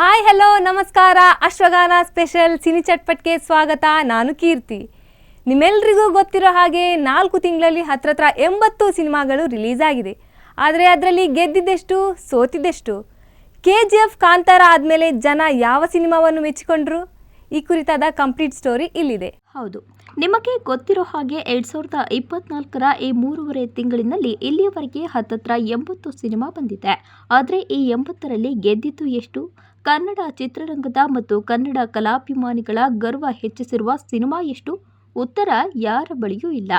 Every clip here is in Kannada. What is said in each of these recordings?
ಹಾಯ್ ಹಲೋ ನಮಸ್ಕಾರ. ಅಶ್ವಗಾನ ಸ್ಪೆಷಲ್ ಸಿನಿ ಚಟ್ಪಟ್ಗೆ ಸ್ವಾಗತ. ನಾನು ಕೀರ್ತಿ. ನಿಮ್ಮೆಲ್ರಿಗೂ ಗೊತ್ತಿರೋ ಹಾಗೆ ನಾಲ್ಕು ತಿಂಗಳಲ್ಲಿ ಹತ್ರ ಹತ್ರ ಎಂಬತ್ತು ಸಿನಿಮಾಗಳು ರಿಲೀಸ್ ಆಗಿದೆ. ಆದರೆ ಅದರಲ್ಲಿ ಗೆದ್ದಿದ್ದೆಷ್ಟು, ಸೋತಿದ್ದೆಷ್ಟು? ಕೆ ಜಿ ಎಫ್ ಕಾಂತಾರ ಆದಮೇಲೆ ಜನ ಯಾವ ಸಿನಿಮಾವನ್ನು ಮೆಚ್ಚಿಕೊಂಡ್ರು? ಈ ಕುರಿತಾದ ಕಂಪ್ಲೀಟ್ ಸ್ಟೋರಿ ಇಲ್ಲಿದೆ. ಹೌದು. ನಿಮಗೆ ಗೊತ್ತಿರೋ ಹಾಗೆ ಎರಡು ಸಾವಿರದ ಇಪ್ಪತ್ನಾಲ್ಕರ ಈ ಮೂರುವರೆ ತಿಂಗಳಿನಲ್ಲಿ ಇಲ್ಲಿಯವರೆಗೆ ಹತ್ತತ್ರ ಎಂಬತ್ತು ಸಿನಿಮಾ ಬಂದಿದೆ. ಆದರೆ ಈ ಎಂಬತ್ತರಲ್ಲಿ ಗೆದ್ದಿದ್ದು ಎಷ್ಟು? ಕನ್ನಡ ಚಿತ್ರರಂಗದ ಮತ್ತು ಕನ್ನಡ ಕಲಾಭಿಮಾನಿಗಳ ಗರ್ವ ಹೆಚ್ಚಿಸಿರುವ ಸಿನಿಮಾ ಎಷ್ಟು? ಉತ್ತರ ಯಾರ ಬಳಿಯೂ ಇಲ್ಲ.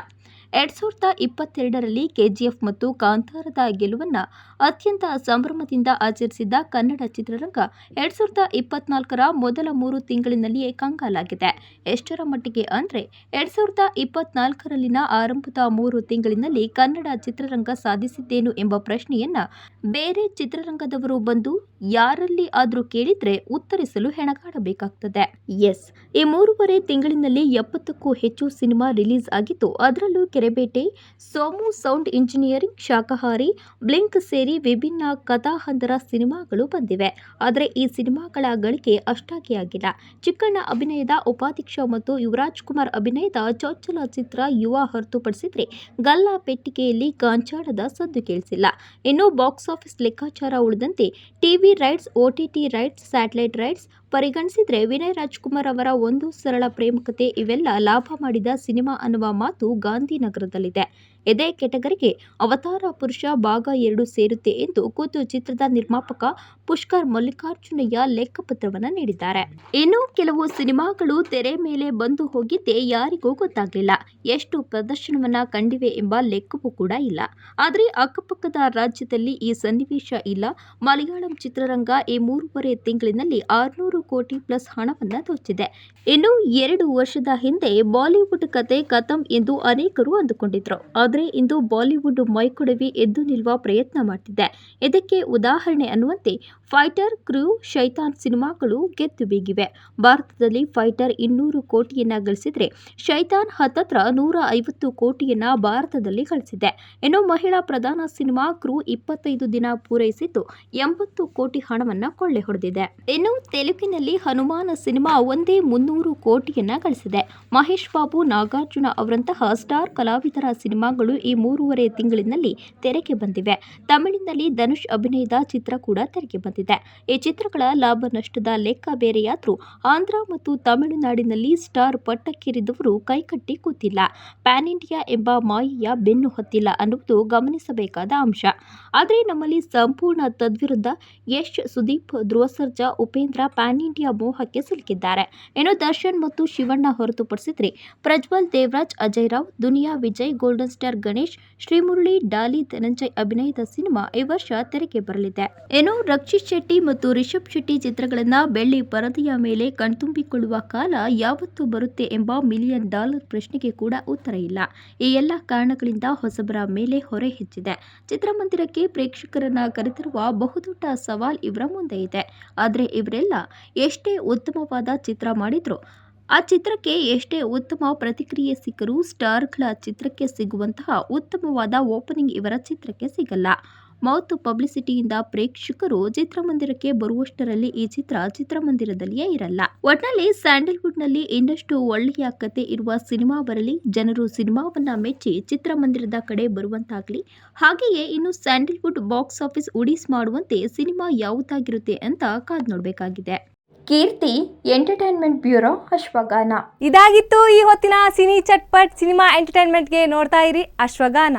ಎರಡ್ ಸಾವಿರದ ಇಪ್ಪತ್ತೆರಡರಲ್ಲಿ ಕೆಜಿಎಫ್ ಮತ್ತು ಕಾಂತಾರದ ಗೆಲುವನ್ನು ಅತ್ಯಂತ ಸಂಭ್ರಮದಿಂದ ಆಚರಿಸಿದ್ದ ಕನ್ನಡ ಚಿತ್ರರಂಗ ಎರಡ್ ಸಾವಿರದ ಇಪ್ಪತ್ನಾಲ್ಕರ ಮೊದಲ ಮೂರು ತಿಂಗಳಿನಲ್ಲಿಯೇ ಕಂಗಾಲಾಗಿದೆ. ಎಷ್ಟರ ಮಟ್ಟಿಗೆ ಅಂದರೆ ಎರಡ್ ಸಾವಿರದ ಇಪ್ಪತ್ನಾಲ್ಕರಲ್ಲಿನ ಆರಂಭದ ಮೂರು ತಿಂಗಳಿನಲ್ಲಿ ಕನ್ನಡ ಚಿತ್ರರಂಗ ಸಾಧಿಸಿದ್ದೇನು ಎಂಬ ಪ್ರಶ್ನೆಯನ್ನ ಬೇರೆ ಚಿತ್ರರಂಗದವರು ಬಂದು ಯಾರಲ್ಲಿ ಆದರೂ ಕೇಳಿದ್ರೆ ಉತ್ತರಿಸಲು ಹೆಣಗಾಡಬೇಕಾಗ್ತದೆ. ಎಸ್, ಈ ಮೂರುವರೆ ತಿಂಗಳಿನಲ್ಲಿ ಎಪ್ಪತ್ತಕ್ಕೂ ಹೆಚ್ಚು ಸಿನಿಮಾ ರಿಲೀಸ್ ಆಗಿತ್ತು. ಅದರಲ್ಲೂ Kerebete Somu sound engineering Shakahari, blink ಸೇರಿ ವಿಭಿನ್ನ ಕಥಾಹಂದರ ಸಿನಿಮಾಗಳು ಬಂದಿವೆ. ಆದರೆ ಈ ಸಿನಿಮಾಗಳ ಗಳಿಕೆ ಅಷ್ಟಾಗಿ ಆಗಿಲ್ಲ ಚಿಕ್ಕಣ್ಣ ಅಭಿನಯದ ಉಪಾಧ್ಯಕ್ಷ ಮತ್ತು ಯುವರಾಜ್ ಕುಮಾರ್ ಅಭಿನಯದ ಚೊಚ್ಚಲ ಚಿತ್ರ ಯುವ ಹೊರತುಪಡಿಸಿದ್ರೆ ಗಲ್ಲಾ ಪೆಟ್ಟಿಗೆಯಲ್ಲಿ ಗಾಂಚಾಡದ ಸದ್ದು ಕೇಳಿಸಿಲ್ಲ. ಇನ್ನು ಬಾಕ್ಸ್ ಆಫೀಸ್ ಲೆಕ್ಕಾಚಾರ ಉಳಿದಂತೆ TV rights OTT rights, satellite rights ಪರಿಗಣಿಸಿದರೆ ವಿನಯ್ ರಾಜ್ಕುಮಾರ್ ಅವರ ಒಂದು ಸರಳ ಪ್ರೇಮಕತೆ ಇವೆಲ್ಲ ಲಾಭ ಮಾಡಿದ ಸಿನಿಮಾ ಅನ್ನುವ ಮಾತು ಗಾಂಧಿನಗರದಲ್ಲಿದೆ ಇದೇ ಕೆಟಗರಿಗೆ ಅವತಾರ ಪುರುಷ ಭಾಗ ಎರಡು ಸೇರುತ್ತೆ ಎಂದು ಕೂತು ಚಿತ್ರದ ನಿರ್ಮಾಪಕ ಪುಷ್ಕರ್ ಮಲ್ಲಿಕಾರ್ಜುನಯ್ಯ ಲೆಕ್ಕಪತ್ರವನ್ನು ನೀಡಿದ್ದಾರೆ. ಇನ್ನು ಕೆಲವು ಸಿನಿಮಾಗಳು ತೆರೆ ಮೇಲೆ ಬಂದು ಹೋಗಿದ್ದೇ ಯಾರಿಗೂ ಗೊತ್ತಾಗಲಿಲ್ಲ. ಎಷ್ಟು ಪ್ರದರ್ಶನವನ್ನ ಕಂಡಿವೆ ಎಂಬ ಲೆಕ್ಕವೂ ಕೂಡ ಇಲ್ಲ. ಆದರೆ ಅಕ್ಕಪಕ್ಕದ ರಾಜ್ಯದಲ್ಲಿ ಈ ಸನ್ನಿವೇಶ ಇಲ್ಲ. ಮಲಯಾಳಂ ಚಿತ್ರರಂಗ ಈ ಮೂರುವರೆ ತಿಂಗಳಿನಲ್ಲಿ ಆರುನೂರು ಕೋಟಿ ಪ್ಲಸ್ ಹಣವನ್ನ ದೋಚಿದೆ. ಇನ್ನು ಎರಡು ವರ್ಷದ ಹಿಂದೆ ಬಾಲಿವುಡ್ ಕತೆ ಕಥಂ ಎಂದು ಅನೇಕರು ಅಂದುಕೊಂಡಿದ್ರು. ಆದರೆ ಇಂದು ಬಾಲಿವುಡ್ ಮೈಕೊಡವಿ ಎದ್ದು ನಿಲ್ಲುವ ಪ್ರಯತ್ನ ಮಾಡ್ತಿದೆ. ಇದಕ್ಕೆ ಉದಾಹರಣೆ ಅನ್ನುವಂತೆ ಫೈಟರ್ ಕ್ರೂ ಶೈತಾನ್ ಸಿನಿಮಾಗಳು ಗೆದ್ದು ಬೀಗಿವೆ. ಭಾರತದಲ್ಲಿ ಫೈಟರ್ ಇನ್ನೂರು ಕೋಟಿಯನ್ನ ಗಳಿಸಿದ್ರೆ ಶೈತಾನ್ ಹತ್ತತ್ರ ನೂರ ಐವತ್ತು ಕೋಟಿಯನ್ನ ಭಾರತದಲ್ಲಿ ಗಳಿಸಿದೆ. ಇನ್ನು ಮಹಿಳಾ ಪ್ರಧಾನ ಸಿನಿಮಾ ಕ್ರೂ ಇಪ್ಪತ್ತೈದು ದಿನ ಪೂರೈಸಿದ್ದು ಎಂಬತ್ತು ಕೋಟಿ ಹಣವನ್ನ ಕೊಳ್ಳೆ ಹೊಡೆದಿದೆ. ಇನ್ನು ತೆಲುಗಿನಲ್ಲಿ ಹನುಮಾನ ಸಿನಿಮಾ ಒಂದೇ ಮುನ್ನೂರು ಕೋಟಿಯನ್ನ ಗಳಿಸಿದೆ. ಮಹೇಶ್ ಬಾಬು, ನಾಗಾರ್ಜುನ ಅವರಂತಹ ಸ್ಟಾರ್ ಕಲಾವಿದರ ಸಿನಿಮಾಗಳು ಈ ಮೂರುವರೆ ತಿಂಗಳಿನಲ್ಲಿ ತೆರೆಗೆ ಬಂದಿವೆ. ತಮಿಳಿನಲ್ಲಿ ಧನುಷ್ ಅಭಿನಯದ ಚಿತ್ರ ಕೂಡ ತೆರೆಗೆ ಬಂದಿದೆ. ಈ ಚಿತ್ರಗಳ ಲಾಭ ನಷ್ಟದ ಲೆಕ್ಕ ಬೇರೆಯಾದರೂ ಆಂಧ್ರ ಮತ್ತು ತಮಿಳುನಾಡಿನಲ್ಲಿ ಸ್ಟಾರ್ ಪಟ್ಟಕ್ಕೇರಿದವರು ಕೈಕಟ್ಟಿ ಕೂತಿಲ್ಲ. ಪ್ಯಾನ್ ಇಂಡಿಯಾ ಎಂಬ ಮಾಯೆಯ ಬೆನ್ನು ಹತ್ತಿಲ್ಲ ಅನ್ನುವುದು ಗಮನಿಸಬೇಕಾದ ಅಂಶ. ಆದರೆ ನಮ್ಮಲ್ಲಿ ಸಂಪೂರ್ಣ ತದ್ವಿರುದ್ಧ ಯಶ್, ಸುದೀಪ್ ಧ್ರುವ ಸರ್ಜಾ ಉಪೇಂದ್ರ ಪ್ಯಾನ್ ಇಂಡಿಯಾ ಮೋಹಕ್ಕೆ ಸಿಲುಕಿದ್ದಾರೆ. ಇನ್ನು ದರ್ಶನ್ ಮತ್ತು ಶಿವಣ್ಣ ಹೊರತುಪಡಿಸಿದ್ರೆ ಪ್ರಜ್ವಲ್ ದೇವರಾಜ್, ಅಜಯ್ ರಾವ್, ದುನಿಯಾ ವಿಜಯ್, ಗೋಲ್ಡನ್ ಸ್ಟಾರ್ ಗಣೇಶ್, ಶ್ರೀಮುರಳಿ, ಡಾಲಿ ಧನಂಜಯ್ ಅಭಿನಯದ ಸಿನಿಮಾ ಈ ವರ್ಷ ತೆರೆಗೆ ಬರಲಿದೆ. ಏನು ರಕ್ಷಿತ್ ಶೆಟ್ಟಿ ಮತ್ತು ರಿಷಬ್ ಶೆಟ್ಟಿ ಚಿತ್ರಗಳನ್ನ ಬೆಳ್ಳಿ ಪರದೆಯ ಮೇಲೆ ಕಣ್ತುಂಬಿಕೊಳ್ಳುವ ಕಾಲ ಯಾವತ್ತು ಬರುತ್ತೆ ಎಂಬ ಮಿಲಿಯನ್ ಡಾಲರ್ ಪ್ರಶ್ನೆಗೆ ಕೂಡ ಉತ್ತರ ಇಲ್ಲ. ಈ ಎಲ್ಲ ಕಾರಣಗಳಿಂದ ಹೊಸಬರ ಮೇಲೆ ಹೊರೆ ಹೆಚ್ಚಿದೆ. ಚಿತ್ರಮಂದಿರಕ್ಕೆ ಪ್ರೇಕ್ಷಕರನ್ನ ಕರೆತರುವ ಬಹುದೊಡ್ಡ ಸವಾಲ್ ಇವರ ಮುಂದೆ ಇದೆ. ಆದರೆ ಇವರೆಲ್ಲ ಎಷ್ಟೇ ಉತ್ತಮವಾದ ಚಿತ್ರ ಮಾಡಿದ್ರು ಆ ಚಿತ್ರಕ್ಕೆ ಎಷ್ಟೇ ಉತ್ತಮ ಪ್ರತಿಕ್ರಿಯೆ ಸಿಕ್ಕರೂ ಸ್ಟಾರ್ಗಳ ಚಿತ್ರಕ್ಕೆ ಸಿಗುವಂತಹ ಉತ್ತಮವಾದ ಓಪನಿಂಗ್ ಇವರ ಚಿತ್ರಕ್ಕೆ ಸಿಗಲ್ಲ. ಮೌತ್ ಪಬ್ಲಿಸಿಟಿಯಿಂದ ಪ್ರೇಕ್ಷಕರು ಚಿತ್ರಮಂದಿರಕ್ಕೆ ಬರುವಷ್ಟರಲ್ಲಿ ಈ ಚಿತ್ರ ಚಿತ್ರಮಂದಿರದಲ್ಲಿಯೇ ಇರಲ್ಲ. ಒಟ್ನಲ್ಲಿ ಸ್ಯಾಂಡಲ್ವುಡ್ನಲ್ಲಿ ಇನ್ನಷ್ಟು ಒಳ್ಳೆಯ ಕತೆ ಇರುವ ಸಿನಿಮಾ ಬರಲಿ, ಜನರು ಸಿನಿಮಾವನ್ನ ಮೆಚ್ಚಿ ಚಿತ್ರಮಂದಿರದ ಕಡೆ ಬರುವಂತಾಗ್ಲಿ, ಹಾಗೆಯೇ ಇನ್ನು ಸ್ಯಾಂಡಲ್ವುಡ್ ಬಾಕ್ಸ್ ಆಫೀಸ್ ಉಡೀಸ್ ಮಾಡುವಂತೆ ಸಿನಿಮಾ ಯಾವುದಾಗಿರುತ್ತೆ ಅಂತ ಕಾದ್ ನೋಡಬೇಕಾಗಿದೆ. ಕೀರ್ತಿ ಎಂಟರ್ಟೈನ್ಮೆಂಟ್ ಬ್ಯೂರೋ ಅಶ್ವಗಾನ ಇದಾಗಿತ್ತು ಈ ಹೊತ್ತಿನ ಸಿನಿ ಚಟ್ಪಟ್ ಸಿನಿಮಾ ಎಂಟರ್ಟೈನ್ಮೆಂಟ್ಗೆ ನೋಡ್ತಾ ಇರಿ ಅಶ್ವಗಾನ